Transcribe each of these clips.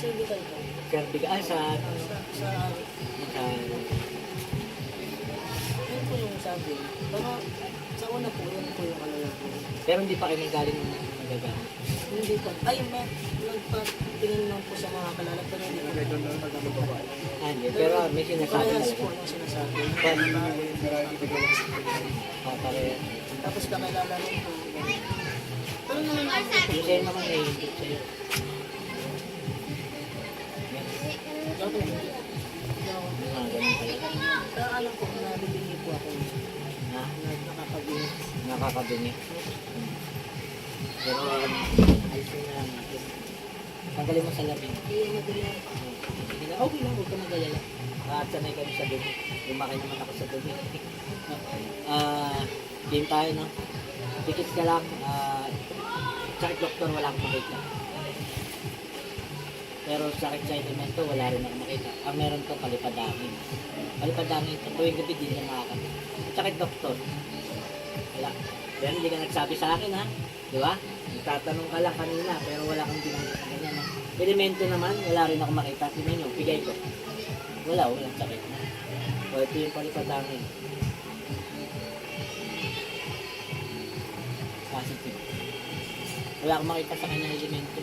cervical ko. Cervical, ah, sa, Sa, sa, sa, yun po yung sabi. Baka, sa una po, yun po yung ano lang po. pero hindi pa kayo nanggaling ng nagagamit. Hindi po. Ay, may, nagpatingin lang po sa mga kalala, pero hindi po ito na pagkababa. Ah, hindi. Pero may sinasabi Parehas po talaga. yung sinasabi. Oh, pare. Tapos kakilala lang po. Pero naman po. Sa'yo naman may Nakakabingi. Pero, um, ayos na lang natin. Tanggalin mo sa labing. Hindi na, okay lang, huwag ka mag-alala. At sanay kami sa dumi. Lumaki naman ako sa dumi. Ah, game tayo, no? Dikit ka lang. Ah, sakit doktor, wala akong makita. Pero sakit sa elemento, wala rin akong makita. Ang meron to, palipadangin. Palipadangin, ito, tuwing gabi din na nakakita. Sakit doktor. Wala. Pero hindi ka nagsabi sa akin, ha? Di ba? Nagtatanong ka lang kanina, pero wala kang ginagawa na ganyan, ha? Elemento naman, wala rin ako makita. Tingnan nyo, bigay ko. Wala, walang sakit. O, ito yung palipadangin. Positive. Wala akong makita sa kanya elemento.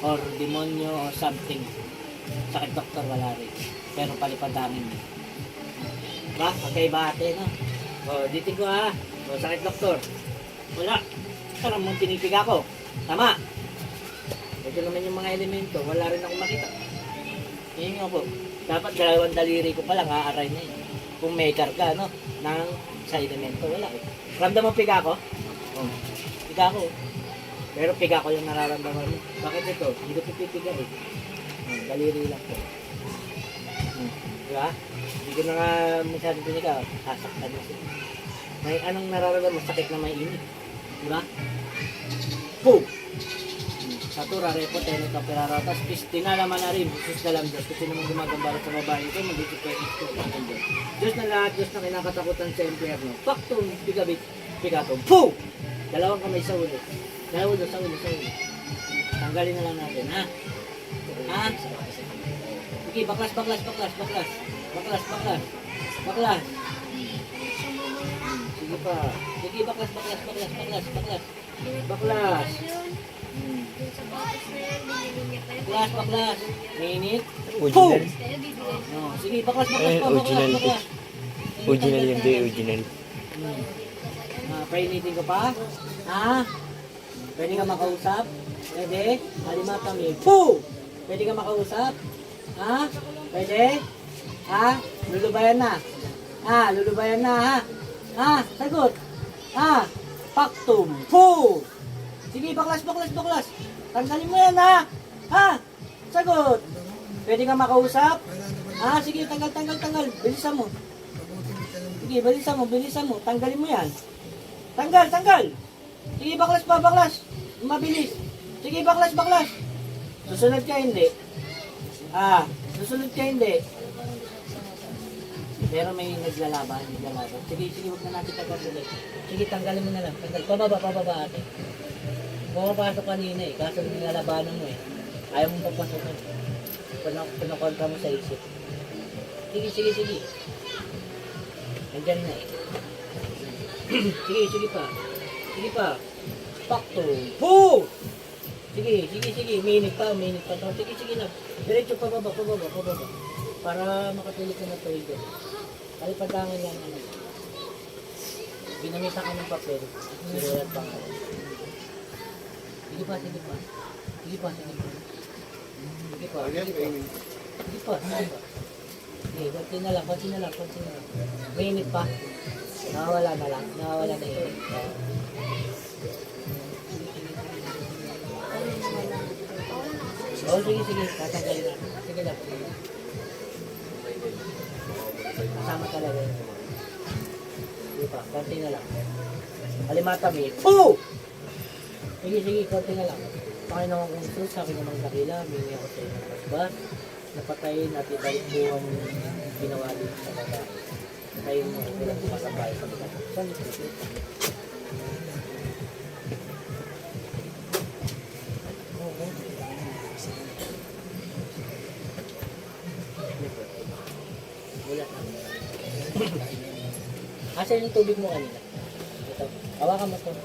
Or demonyo or something. Sakit doktor, wala rin. Pero palipadangin. Ba? Magkaiba ate, no? O, ditin ko ha. O, sakit doktor. Wala. Sarang mong tinipiga ko. Tama. Ito naman yung mga elemento. Wala rin akong makita. Yun nga po. Dapat dalawang daliri ko pa lang aaray na yun. Kung may karga, no? Nang sa elemento, wala eh. Ramdam mo piga ko? Oh. Piga ko. Pero piga ko yung nararamdaman mo. Bakit ito? Hindi ko pipiga eh. Oh, daliri lang po. Hmm. Diba? Hindi ko na nga masyado piniga. Sasaktan na siya. May anong nararamdaman mo? Sakit na may init. Diba? Boom! Satura, repo, teno, kaperara, tapos pistina naman na rin, Diyos na lang Diyos, kasi naman gumagambara sa babae ito, pwede ito, Diyos. Na lahat, Diyos na kinakatakutan sa impyerno. Paktum, pigabit, pigatong, po! Dalawang kamay sa ulo. Dalawa doon sa ulo, sa ulo. Tanggalin na lang natin, ha? Ha? Sige, baklas, baklas, baklas, baklas. Baklas, baklas. Baklas. Sige pa. Sige, baklas, baklas, baklas, baklas, baklas. Baklas. Baklas, baklas. Minit. Original. Oh, sige, baklas, baklas baklas, original baklas. Original yun, di original. Hmm. Ah, painitin ko pa? Ha? Pwede ka makausap? Pwede? Halima kami. Poo! Pwede ka makausap? Ha? Pwede? Ha? Lulubayan na. Ha? Lulubayan na, ha? Ha? Sagot. Ha? Paktum. Poo! Sige, baklas, baklas, baklas. Tanggalin mo yan, ha? Ha? Sagot. Pwede ka makausap? Ha? Sige, tanggal, tanggal, tanggal. Bilisan mo. Sige, bilisan mo, bilisan mo. Tanggalin mo yan. Tanggal, tanggal. Sige, baklas pa, baklas. Mabilis. Sige, baklas, baklas. Susunod ka, hindi. Ah, susunod ka, hindi. Pero may naglalaban, naglalaban. Sige, sige, huwag na natin pagkatuloy. Sige, tanggalin mo na lang. Tanggal. Pababa, pababa ate. Pumapasok kanina eh, kaso nilalabanan mo eh. Ayaw mong papasukin. Pina- Pinakontra mo sa isip. Sige, sige, sige. Nandyan na eh. sige, sige pa. Sige pa. Pakto. Boom! Sige, sige, sige. Minute pa, minute pa. Sige, sige lang. Diretso pa baba, pa baba, pa baba. Para makatulog ka na tuwid. Kalipadangan lang ano. Binamita ka ng papel. Sinulat pa nga. Sige pa, sige pa. Sige pa, sige pa. Sige pa, sige pa. Sige pa, sige pa. Sige, konti na lang, konti na lang, konti na lang. Minute pa. Nawawala na lang, nawawala na yun. Oh, sige, sige, tatanggalin na. Sige lang. Kasama talaga yun. Sige pa, konti na lang. Kalimata mi. Po! Sige, sige, konti na lang. Panginoon kong Jesus, sa akin namang dakila, mingi ako sa inyong kasbas. Napatayin at ibalik po ang ginawa dito sa baba. Kayo mo, bilang sumasabay sa baba. Saan Asa yung tubig mo kanina? Ito. Hawakan mo to.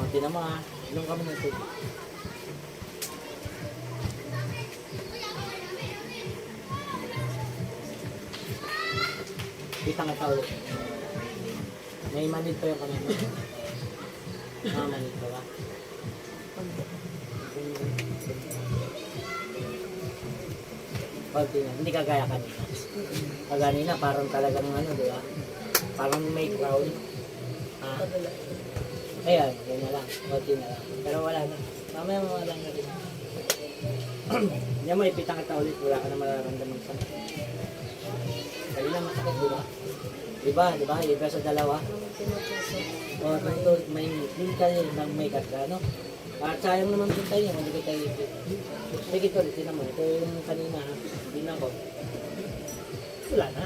o, tinan mo ha. Inom ka mo ng tubig. Kita nga tao. May manid pa yung mo. Ah, manid pa ba? Pag tingnan, hindi kagaya kanina. Kaganina, parang talagang ano, di ba? Parang may crown. Ah, ayan, yun na lang. Konti na lang. Pero wala na. Mamaya mawala na rin. Hindi mo, ipitang kita ulit. Wala ka na mararamdaman sa Kanina masakit, di ba? Di ba? Di ba? Iba sa dalawa. O, ito, may, yung kayo, nang may kasa, ano? At sayang naman din tayo, hindi kita ipit. Sige, ito, tinan mo. Ito yung kanina, na ako. Wala na.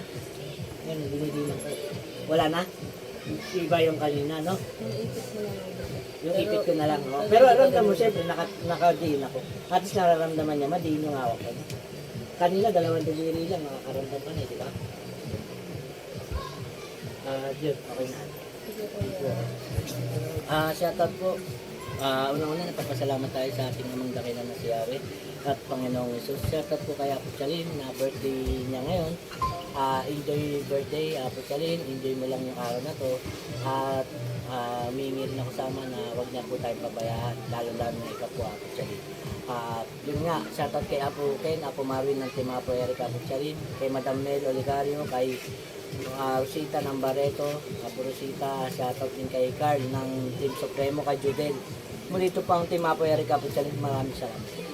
Yan, dinidinan ko. Wala na? Iba yung kanina, no? Yung ipit ko na lang, no? Pero alam mo, siyempre, naka, naka-deal ako. At least nararamdaman niya, madiin yung hawak ko. Kanina, dalawang daliri lang, nakakaramdam ka na, di ba? Ah, yun, okay na. Ah, shoutout po. Ah, unang-una nagpapasalamat tayo sa ating namang dakilan na si at Panginoong Jesus. Shoutout po kay Apo Chalin na birthday niya ngayon. Ah, enjoy birthday, Apo Chalin. Enjoy mo lang yung araw na to. At ah, humingi rin ako sama na wag niya po tayong pabayaan, lalo-lalo na ikaw po, Apo Chalin. At yun nga, shoutout kay Apo Ken, Apo Marvin ng Team Apo Eric Apo Chalin, kay Madam Mel Oligario, kay uh, Rosita ng Barreto, Apo Rosita, shoutout din kay Carl ng Team Supremo, kay Judel. Muli ito po ang Team Apo Eric Apo Chalin, maraming salamat.